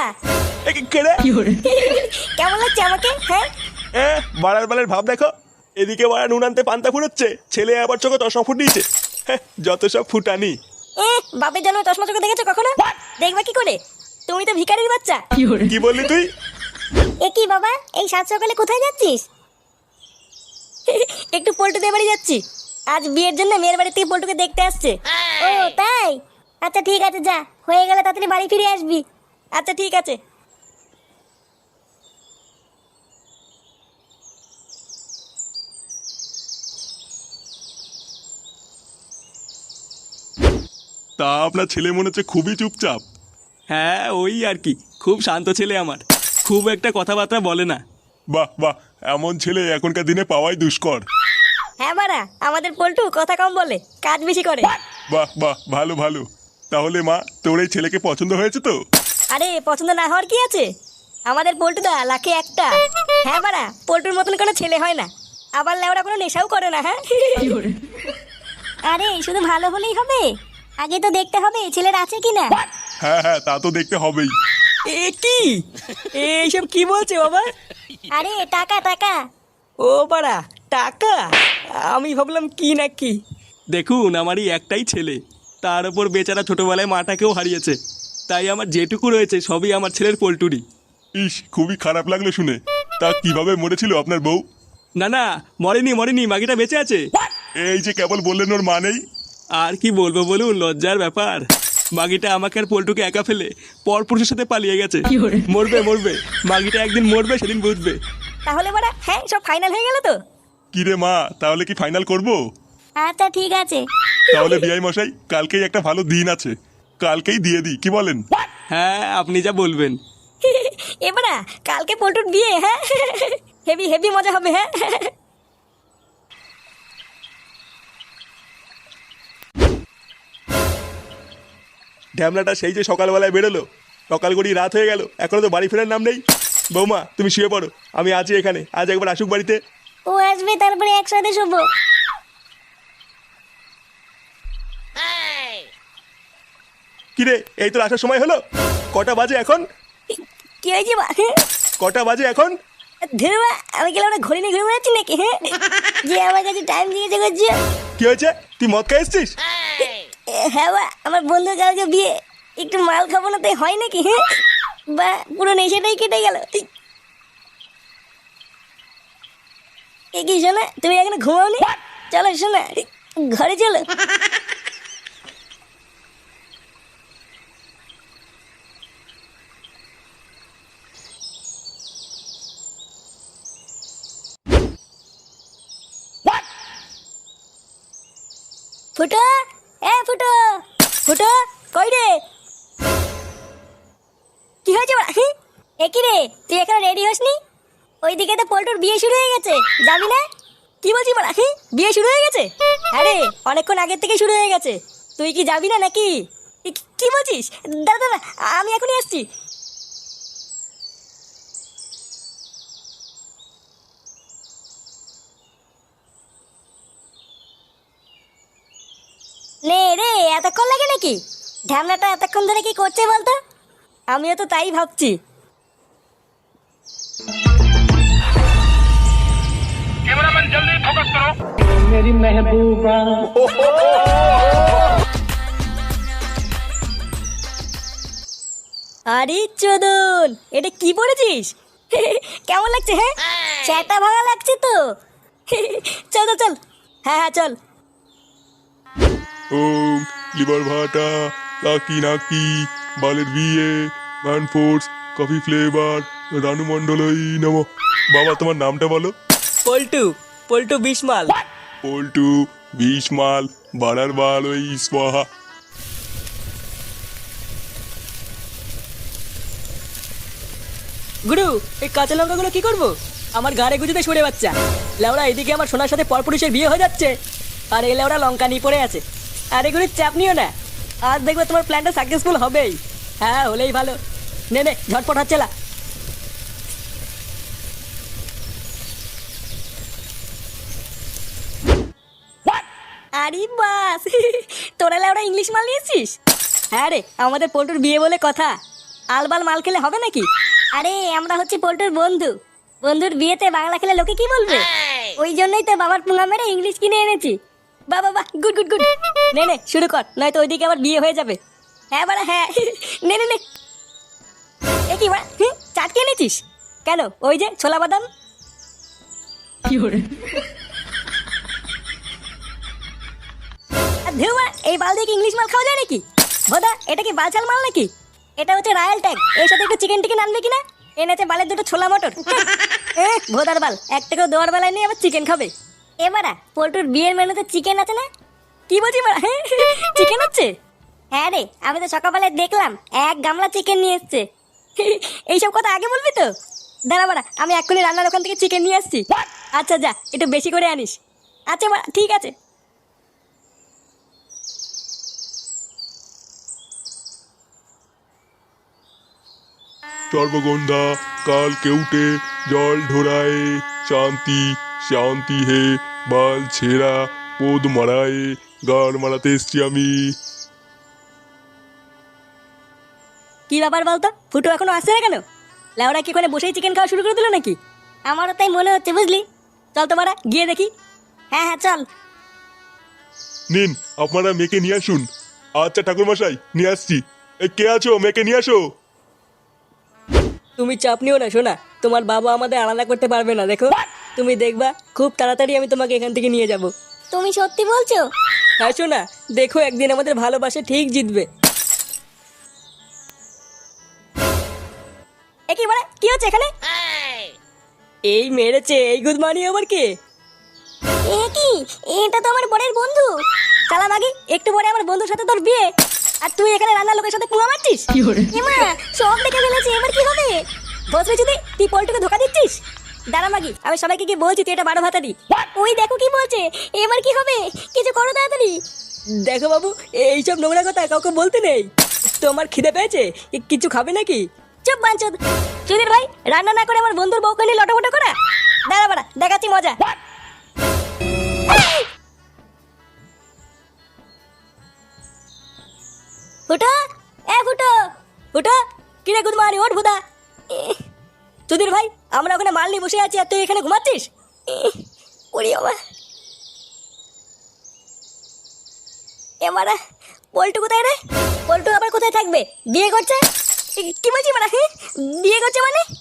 বাড়া এ কি- কে রে? কেমন লাগছে আমাকে? হ্যাঁ? এ, বাড়ার বালের ভাব দেখো। এদিকে বাড়া নুন আনতে পান্তা ফুরোচ্ছে ছেলে আবার চোখে চশমা ফুটিয়েছে হ্যাঁ, যত সব ফুটানি। এ বাপের জন্য চশমা চোখে দেখেছ কখনো? দেখবা কি করে? তুমি তো ভিখারির বাচ্চা। কি বললি তুই? এ কি বাবা এই সাত সকালে কোথায় যাচ্ছিস? একটু পল্টুদের বাড়ি যাচ্ছি। আজ বিয়ের জন্য মেয়ের বাড়ি থেকে পল্টুকে দেখতে আসছে। ও তাই? আচ্ছা ঠিক আছে যা। হয়ে গেলে তাড়াতাড়ি বাড়ি ফিরে আসবি। আচ্ছা ঠিক আছে। তা আপনার ছেলে মনে হচ্ছে খুবই চুপচাপ। হ্যাঁ ওই আর কি। খুব শান্ত ছেলে আমার। খুব একটা কথাবার্তা বলে না। বাহ বাহ এমন ছেলে এখনকার দিনে পাওয়াই দুষ্কর। হ্যাঁ বাড়া আমাদের পল্টু কথা কম বলে কাজ বেশি করে। বাহ বাহ ভালো ভালো। তাহলে মা তোর এই ছেলেকে পছন্দ হয়েছে তো? আরে পছন্দ না হওয়ার কি আছে? আমাদের পল্টুদা লাখে একটা। হ্যাঁ বাড়া পল্টুর মতন কোনো ছেলে হয় না। আবার লেওরা কোনো নেশাও করে না হ্যাঁ? আরে শুধু ভালো হলেই হবে? আগে তো দেখতে হবে ছেলের আছে কি না হ্যাঁ হ্যাঁ তা তো দেখতে হবেই। এ কি? এইসব কি বলছে বাবা? আরে টাকা টাকা। ও পাড়া টাকা? আমি ভাবলাম কি না কি। দেখুন আমারই একটাই ছেলে। তার উপর বেচারা ছোটবেলায় মাটাকেও হারিয়েছে। তাই আমার যেটুকু রয়েছে সবই আমার ছেলের পোলটুরি। ইস খুবই খারাপ লাগল শুনে। তা কীভাবে মরেছিল আপনার বউ? না না মরেনি মরেনি মাগিটা বেঁচে আছে। এই যে কেবল বললেন ওর মা নেই। আর কি বলব বলুন লজ্জার ব্যাপার। মাগিটা আমাকে আর পল্টুকে একা ফেলে পরপুরুষের সাথে পালিয়ে গেছে। মরবে মরবে। মাগিটা একদিন মরবে সেদিন বুঝবে। তাহলে বাড়া হ্যাঁ সব ফাইনাল হয়ে গেল তো? কি রে মা তাহলে কি ফাইনাল করব? আচ্ছা ঠিক আছে। তাহলে বিআই মশাই কালকেই একটা ভালো দিন আছে। কালকেই দিয়ে দিই কি বলেন? হ্যাঁ আপনি যা বলবেন। এবারা কালকে পল্টুর বিয়ে হ্যাঁ? হেভি হেভি মজা হবে হ্যাঁ? ঢ্যামলাটা সেই যে সকালবেলায় বেরোলো সকাল করি রাত হয়ে গেল এখনও তো বাড়ি ফেরার নাম নেই। বৌমা তুমি শুয়ে পড়ো আমি আছি এখানে আজ একবার আসুক বাড়িতে। ও আসবে তারপরে একসাথে শুভ কিরে এই তোর আসার সময় হলো? কটা বাজে এখন? কি হয়েছে বা কটা বাজে এখন? ধরবা আমি গেলে ওরা ঘড়ি নিয়ে ঘুরে বেড়াচ্ছি নাকি হ্যাঁ? যে আমার কাছে টাইম জিজ্ঞাসা করছে। কি হয়েছে? তুই মদ খেয়ে এসছিস? হ্যাঁ বা আমার বন্ধু কালকে বিয়ে। একটু মাল খাব না তাই হয় নাকি হ্যাঁ? বা পুরো নেশাটাই কেটে গেল। এ কি শোনা তুমি এখানে ঘুমাওনি? চলো শোনা ঘরে চলো। ফুটো, এ ফুটো ফুটো, কই রে? কি হয়েছে বাড়া? হি? এ কি রে? তুই এখানে রেডি হসনি? ওইদিকে তো পল্টুর বিয়ে শুরু হয়ে গেছে, যাবি না? কি বলছি বাড়া বিয়ে শুরু হয়ে গেছে? আরে, অনেকক্ষণ আগের থেকে শুরু হয়ে গেছে। তুই কি যাবি না নাকি? কি বলছিস? দাদা দাদা, আমি এখনই আসছি। নে রে এতক্ষণ লাগে নাকি ঢ্যামলাটা এতক্ষণ ধরে কি করছে বলতো আমিও তো তাই ভাবছি कैमरामैन जल्दी फोकस करो मेरी महबूबा আরে চোদন এটা কি পড়েছিস কেমন লাগছে হ্যাঁ চ্যাটা ভাঙা লাগছে তো চল চল চল হ্যাঁ হ্যাঁ চল ও লিভার ভাটা লাকি নাকি বালের বিয়ে Manforce coffee flavour Ranu মণ্ডলই নম। বাবা তোমার নামটা বলো। পল্টু পল্টু বিশমাল। পল্টু বিষ মাল বাড়ার বাল ওই স্বাহা গুরু এই কাঁচা লঙ্কাগুলো কি করব? আমার গাড়ে গুজিতে সরে বাচ্চা। লেওড়া এদিকে আমার সোনার সাথে পরপুরুষের বিয়ে হয়ে যাচ্ছে। আর এই লেওড়া লঙ্কা নিয়ে পড়ে আছে। আর এগুলো চাপ নিও না। আজ দেখবে তোমার প্ল্যানটা সাকসেসফুল হবেই। হ্যাঁ হলেই ভালো। নে নে ঝটপট হচ্ছে না আরে বাস তোরা লেওরা ইংলিশ মাল নিয়েছিস? হ্যাঁ রে আমাদের পল্টুর বিয়ে বলে কথা। আলবাল মাল খেলে হবে নাকি? আরে আমরা হচ্ছে পল্টুর বন্ধু। বন্ধুর বিয়েতে বাংলা খেলে লোকে কি বলবে? ওই জন্যই তো বাবার পুঙ্গা মেরে ইংলিশ কিনে এনেছি। বাবা বাহ গুড গুড গুড। নে নে শুরু কর নয়তো ওইদিকে আবার বিয়ে হয়ে যাবে। হ্যাঁ বাড়া হ্যাঁ। নে নে নে। এ কি বাড়া হুম, চাটকে এনেছিস কেন? ওই যে ছোলা বাদাম? ধেউ এই বাল দিয়ে কি ইংলিশ মাল খাওয়া যায় নাকি? ভোদা এটা কি বালচাল মাল নাকি? এটা হচ্ছে রায়াল ট্যাগ। এর সাথে একটু চিকেন টিকেন আনবে কিনা? এনেছে বালের দুটো ছোলা মটর। এ ভোদার বাল। এক টাকাও দেওয়ার বেলায় নেই আবার চিকেন খাবে। এবারা পোল্টুর বিয়ের মেনুতে চিকেন আছে না? কি বলছি বাড়া চিকেন হচ্ছে? হ্যাঁ রে আমি তো সকালবেলায় দেখলাম এক গামলা চিকেন নিয়ে এসছে। এইসব কথা আগে বলবি তো? দাঁড়া বাড়া আমি এক্ষুনি রান্নার ওখান থেকে চিকেন নিয়ে আসছি। আচ্ছা যা একটু বেশি করে আনিস। আচ্ছা বাড়া ঠিক আছে। সর্বগন্ধা কাল কেউটে জল ঢোড়ায় শান্তি শান্তি হে বাল ছেঁড়া পোদ মারায়। গান মারাতে এসছি আমি। কি ব্যাপার বলতো? ফুটো এখনও আসছে না কেন? লেওরা কি ওখানে বসেই চিকেন খাওয়া শুরু করে দিল নাকি? আমারও তাই মনে হচ্ছে বুঝলি? চল তোমারা গিয়ে দেখি। হ্যাঁ হ্যাঁ চল। নিন আপনারা মেয়েকে নিয়ে আসুন। আচ্ছা ঠাকুরমশাই নিয়ে আসছি। এ, কে আছো? মেয়েকে নিয়ে আসো। তুমি চাপ নিও না শোনা তোমার বাবা আমাদের আলাদা করতে পারবে না দেখো। তুমি দেখবা খুব তাড়াতাড়ি আমি তোমাকে এখান থেকে নিয়ে যাব। তুমি সত্যি বলছো? হ্যাঁ শোনা দেখো একদিন আমাদের ভালোবাসা ঠিক জিতবে। এ কি মানে কি হচ্ছে এখানে? এই মেরেছে এই গুদমানি আবার কে? এ কি? এটা তো আমার বড়ের বন্ধু। চালা মাগি একটু পরে আমার বন্ধুর সাথে তোর বিয়ে। আর তুই এখানে রান্নার লোকের সাথে কুয়া মারছিস? এমা সব দেখে ফেলেছি এবার কি হবে? বসবে যদি তুই পল্টুকে ধোকা দিচ্ছিস? দাঁড়া মাগি আমি সবাইকে কি বলছি তুই এটা বারো ভাতারি ওই দেখো কি বলছে এবার কি হবে? কিছু করো তাড়াতাড়ি। দেখো বাবু এইসব নোংরা কথা কাউকে বলতে নেই। তোমার খিদে পেয়েছে? কিছু খাবে নাকি? চুপ বাঞ্চদ। চুদির ভাই রান্না না করে আমার বন্ধুর বউকে নিয়ে লটোপটো করা? দাঁড়া বাড়া দেখাচ্ছি মজা! ফুটো এ ফুটো ফুটো কিরে গুড মর্নিং ওঠ ভুদা চুদির ভাই, আমরা ওখানে মাল নিয়ে বসে আছি আর তুই এখানে ঘুমাচ্ছিস? ওরে বাবা। এবারে পল্টু কোথায় রে? পল্টু আবার কোথায় থাকবে? বিয়ে করছে? কি- কি বলছি মানে বিয়ে করছে মানে?